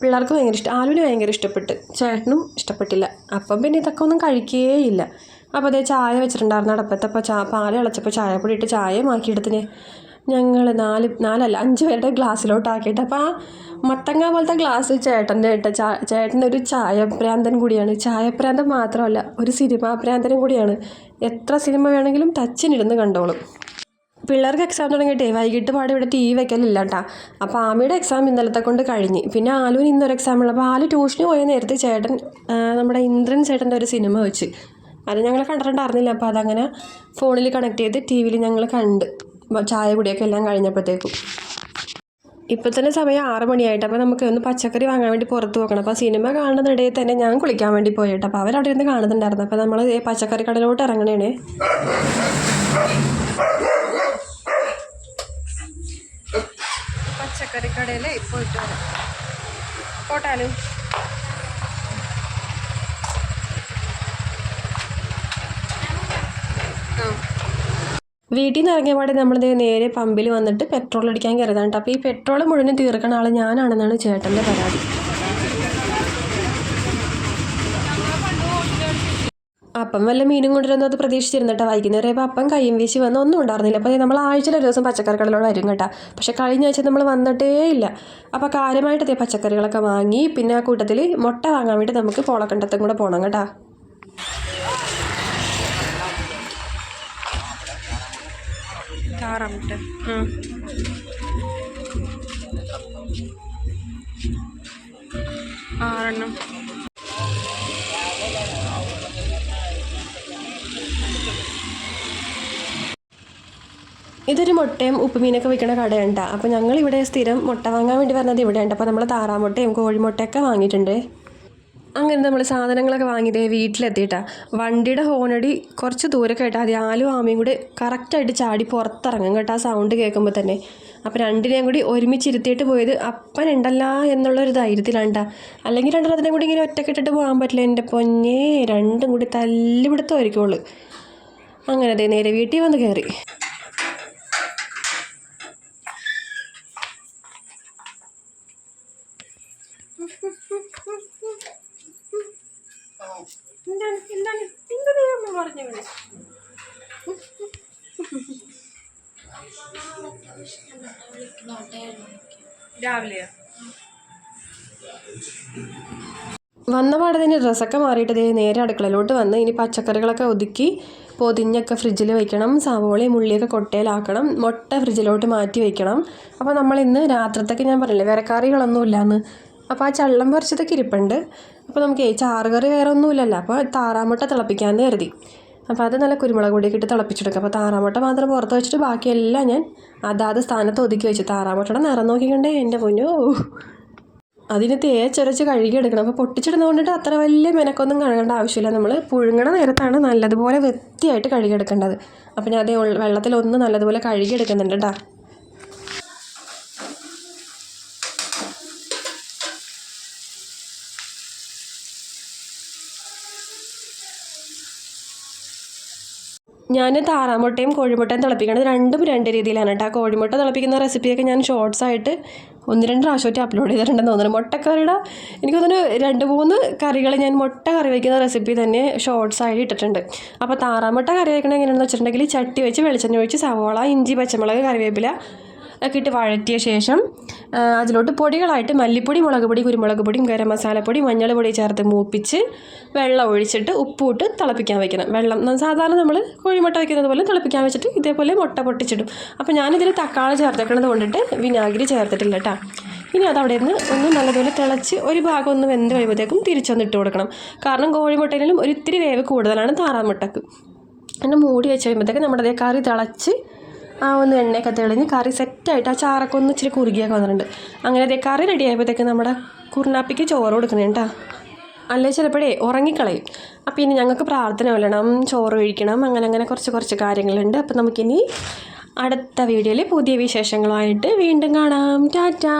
[SPEAKER 1] പിള്ളേർക്ക് ഭയങ്കര ഇഷ്ടം ആലുവിന് ഭയങ്കര ഇഷ്ടപ്പെട്ട്. ചേട്ടനും ഇഷ്ടപ്പെട്ടില്ല. അപ്പം പിന്നെ ഇതൊക്കെ ഒന്നും കഴിക്കുകയില്ല അപ്പോൾ അതേ ചായ വെച്ചിട്ടുണ്ടായിരുന്നു അടപ്പത്ത്. അപ്പോൾ ചാ പാൽ ഇളച്ചപ്പോൾ ചായപ്പൊടി ഇട്ട് ചായ മാക്കിയെടുത്തിന് ഞങ്ങൾ നാല് നാലല്ല അഞ്ച് പേരുടെ ഗ്ലാസ്സിലോട്ടാക്കിയിട്ട്. അപ്പോൾ ആ മത്തങ്ങ പോലത്തെ ഗ്ലാസ് ചേട്ടന്റെ ഇട്ട ചാ ചേട്ടന്റെ ഒരു ചായപ്രാന്തൻ കൂടിയാണ്. ചായപ്രാന്തൻ മാത്രമല്ല ഒരു സിനിമാ പ്രാന്തനും കൂടിയാണ്. എത്ര സിനിമ വേണമെങ്കിലും ടച്ചിനിരുന്ന് കണ്ടോളും. പിള്ളേർക്ക് എക്സാം തുടങ്ങിയിട്ടേ വൈകിട്ട് പാടി ഇവിടെ ടി വി വെക്കലില്ല കേട്ടാ അപ്പോൾ ആമിയുടെ എക്സാം ഇന്നലത്തെ കൊണ്ട് കഴിഞ്ഞ്. പിന്നെ ആലുവിന് ഇന്നൊരു എക്സാം ഉള്ള അപ്പോൾ ആലു ട്യൂഷന് പോയ നേരത്തെ ചേട്ടൻ നമ്മുടെ ഇന്ദ്രൻ ചേട്ടന്റെ ഒരു സിനിമ വെച്ച്. അത് ഞങ്ങൾ കണ്ടിട്ടുണ്ടായിരുന്നില്ല. അപ്പോൾ അതങ്ങനെ ഫോണിൽ കണക്ട് ചെയ്ത് ടി വിയിൽ ഞങ്ങൾ കണ്ട്. ചായ കുടിയൊക്കെ എല്ലാം കഴിഞ്ഞപ്പോഴത്തേക്കും. ഇപ്പോൾ തന്നെ സമയം ആറ് മണിയായിട്ട്. അപ്പോൾ നമുക്ക് ഒന്ന് പച്ചക്കറി വാങ്ങാൻ വേണ്ടി പുറത്ത് പോകണം. അപ്പോൾ സിനിമ കാണുന്നതിനിടയിൽ തന്നെ ഞാൻ കുളിക്കാൻ വേണ്ടി പോയിട്ട്. അപ്പോൾ അവരവിടെ ഇരുന്ന് കാണുന്നുണ്ടായിരുന്നു. അപ്പോൾ നമ്മൾ ഈ പച്ചക്കറി കടലോട്ട് ഇറങ്ങണേ പച്ചക്കറി കടയിൽ പോയിട്ട് പോട്ടാലും? വീട്ടിൽ നിന്ന് ഇറങ്ങിയ പാടെ നമ്മൾ നേരെ പമ്പിൽ വന്നിട്ട് പെട്രോൾ അടിക്കാൻ കയറിയതാണ് കേട്ടോ അപ്പോൾ ഈ പെട്രോൾ മുഴുവൻ തീർക്കണ ആൾ ഞാനാണെന്നാണ് ചേട്ടന്റെ പരാതി. അപ്പം വല്ല മീനും കൊണ്ടുവരുന്നത് അത് വൈകുന്നേരം ആയപ്പോൾ അപ്പം കയ്യും വീശി വന്ന് ഒന്നും ഉണ്ടായിരുന്നില്ല. അപ്പോൾ നമ്മൾ ആഴ്ചയിൽ ഒരു ദിവസം പച്ചക്കറി കടലോട് വരും കേട്ടോ. പക്ഷെ കഴിഞ്ഞ ആഴ്ച നമ്മൾ വന്നിട്ടേ ഇല്ല. അപ്പോൾ കാര്യമായിട്ട് അതേ പച്ചക്കറികളൊക്കെ വാങ്ങി പിന്നെ ആ കൂട്ടത്തിൽ മുട്ട വാങ്ങാൻ വേണ്ടി നമുക്ക് പോളക്കണ്ടത്തും കൂടെ പോകണം കേട്ടോ. താറാമുട്ട ആറെണ്ണം. ഇതൊരു മുട്ടയും ഉപ്പുമീനൊക്കെ വിൽക്കുന്ന കടയുണ്ട്. അപ്പോൾ ഞങ്ങൾ ഇവിടെ സ്ഥിരം മുട്ട വാങ്ങാൻ വേണ്ടി വരുന്നത് ഇവിടെയുണ്ട്. അപ്പോൾ നമ്മൾ താറാമുട്ടയും കോഴിമുട്ടയൊക്കെ വാങ്ങിയിട്ടുണ്ട്. അങ്ങനെ നമ്മൾ സാധനങ്ങളൊക്കെ വാങ്ങിയിട്ട് വീട്ടിലെത്തിയിട്ടാ. വണ്ടിയുടെ ഹോണടി കുറച്ച് ദൂരെ ആയിട്ട്. അത് ആലും ആമയും കൂടി കറക്റ്റായിട്ട് ചാടി പുറത്തിറങ്ങും കേട്ടോ ആ സൗണ്ട് കേൾക്കുമ്പോൾ തന്നെ. അപ്പോൾ രണ്ടിനെയും കൂടി ഒരുമിച്ചിരുത്തിയിട്ട് പോയത് അപ്പൻ ഉണ്ടല്ല എന്നുള്ളൊരു ധൈര്യത്തിലാണ്ടാ. അല്ലെങ്കിൽ രണ്ടെണ്ണത്തിനെ കൂടി ഇങ്ങനെ ഒറ്റക്കെട്ടിട്ട് പോകാൻ പറ്റില്ല. എന്റെ പൊന്നേ രണ്ടും കൂടി തല്ലിപിടുത്തമായിരിക്കുള്ളൂ അങ്ങനെ അതെ നേരെ വീട്ടിൽ വന്ന് കയറി എന്താണ്? എന്താണ്? എന്ത് ദൈവം പറഞ്ഞു ഇവിടെ രാവിലെയോ? വന്ന പാടെ തന്നെ ഡ്രസ്സൊക്കെ മാറിയിട്ട് ദേ നേരെ അടുക്കളയിലോട്ട് വന്ന് ഇനി പച്ചക്കറികളൊക്കെ ഒതുക്കി പൊതിഞ്ഞൊക്കെ ഫ്രിഡ്ജിൽ വെക്കണം സവോളയും ഉള്ളിയൊക്കെ കൊട്ടയിലാക്കണം മുട്ട ഫ്രിഡ്ജിലോട്ട് മാറ്റി വെക്കണം. അപ്പോൾ നമ്മൾ ഇന്ന് രാത്രത്തേക്ക് ഞാൻ പറഞ്ഞില്ലേ വേറെ ഇല്ലാന്ന് അപ്പോൾ ആ ചള്ളം പറിച്ചതൊക്കെ ഇരിപ്പുണ്ട്. അപ്പോൾ നമുക്ക് ചാറ് കറി വേറെ ഒന്നുമില്ലല്ലോ അപ്പോൾ താറാമുട്ട തിളപ്പിക്കാമെന്ന് കരുതി. അപ്പോൾ അത് നല്ല കുരുമുളക് പൊടിയൊക്കെ ഇട്ട് തിളപ്പിച്ചെടുക്കും. അപ്പോൾ താറാമുട്ട മാത്രം പുറത്ത് വെച്ചിട്ട് ബാക്കിയെല്ലാം ഞാൻ അതാത് സ്ഥാനത്ത് ഒതുക്കി വെച്ചു. താറാമുട്ടയുടെ നിറം നോക്കിക്കണ്ടേ എന്റെ പൊന്നോ. അതിന് തേച്ചരച്ച് കഴുകിയെടുക്കണം. അപ്പോൾ പൊട്ടിച്ചിടുന്നതുകൊണ്ടിട്ട് അത്ര വലിയ മെനക്കൊന്നും കഴുകേണ്ട ആവശ്യമില്ല. നമ്മൾ പുഴുങ്ങണ നേരത്താണ് നല്ലതുപോലെ വൃത്തിയായിട്ട് കഴുകിയെടുക്കേണ്ടത്. അപ്പോൾ ഞാൻ അതേ വെള്ളത്തിലൊന്ന് നല്ലതുപോലെ കഴുകിയെടുക്കുന്നുണ്ട് കേട്ടോ ഞാൻ താറാമുട്ടയും കോഴിമുട്ടയും തിളപ്പിക്കുന്നത് രണ്ടും രണ്ട് രീതിയിലാണ് കേട്ടോ. കോഴിമുട്ട തിളപ്പിക്കുന്ന റെസിപ്പിയൊക്കെ ഞാൻ ഷോർട്സ് ആയിട്ട് ഒന്ന് രണ്ട് പ്രാവശ്യമായിട്ട് അപ്ലോഡ് ചെയ്തിട്ടുണ്ടെന്ന് തോന്നുന്നു. മുട്ടക്കറിയുടെ എനിക്ക് തോന്നുന്നു രണ്ട് മൂന്ന് കറികൾ ഞാൻ മുട്ട കറി വയ്ക്കുന്ന റെസിപ്പി തന്നെ ഷോർട്സ് ആയി ഇട്ടിട്ടുണ്ട്. അപ്പോൾ താറാമുട്ട കറി വയ്ക്കണത് എങ്ങനെയാണെന്ന് വെച്ചിട്ടുണ്ടെങ്കിൽ ചട്ടി വെച്ച് വെളിച്ചെണ്ണ ഒഴിച്ച് സവോള ഇഞ്ചി പച്ചമുളക് കറിവേപ്പില ഒക്കെ ഇട്ട് വഴറ്റിയ ശേഷം അതിലോട്ട് പൊടികളായിട്ട് മല്ലിപ്പൊടി മുളക് പൊടി കുരുമുളക് പൊടി ഗരം മസാലപ്പൊടി മഞ്ഞൾ പൊടി ചേർത്ത് മൂപ്പിച്ച് വെള്ളം ഒഴിച്ചിട്ട് ഉപ്പൂട്ട് തിളപ്പിക്കാൻ വെക്കണം. വെള്ളം സാധാരണ നമ്മൾ കോഴിമുട്ട വയ്ക്കുന്നത് പോലെ തിളപ്പിക്കാൻ വെച്ചിട്ട് ഇതേപോലെ മുട്ട പൊട്ടിച്ചിടും. അപ്പോൾ ഞാനിതിൽ തക്കാളി ചേർത്തേക്കണത് കൊണ്ടിട്ട് വിനാഗിരി ചേർത്തിട്ടില്ല കേട്ടോ ഇനി അത് നിന്ന് ഒന്ന് നല്ലതുപോലെ തിളച്ച് ഒരു ഭാഗം ഒന്ന് വെന്ത് കഴിയുമ്പോഴത്തേക്കും തിരിച്ചൊന്ന് ഇട്ട് കൊടുക്കണം. കാരണം കോഴിമുട്ടയിലും ഒരു ഇത്തിരി വേവ് കൂടുതലാണ് താറാമുട്ടക്ക്. അങ്ങനെ മൂടി വെച്ച് കഴിയുമ്പോഴത്തേക്ക് നമ്മുടെ അതേ കറി തിളച്ച് ആ ഒന്ന് എണ്ണയൊക്കെ തെളിഞ്ഞ് കറി സെറ്റായിട്ട് ആ ചാറൊക്കെ ഒന്ന് ഇച്ചിരി കുറുകിയൊക്കെ വന്നിട്ടുണ്ട്. അങ്ങനെ അതേ കറി റെഡി ആയപ്പോഴത്തേക്ക് നമ്മുടെ കുറുനാപ്പിക്ക് ചോറ് കൊടുക്കണം കേട്ടോ. അല്ലേ ചിലപ്പോഴേ? ഉറങ്ങിക്കളയും. അപ്പം ഇനി ഞങ്ങൾക്ക് പ്രാർത്ഥന കൊല്ലണം ചോറ് കഴിക്കണം അങ്ങനെ അങ്ങനെ കുറച്ച് കുറച്ച് കാര്യങ്ങളുണ്ട്. അപ്പം നമുക്കിനി അടുത്ത വീഡിയോയിൽ പുതിയ വിശേഷങ്ങളുമായിട്ട് വീണ്ടും കാണാം. ടാറ്റാ.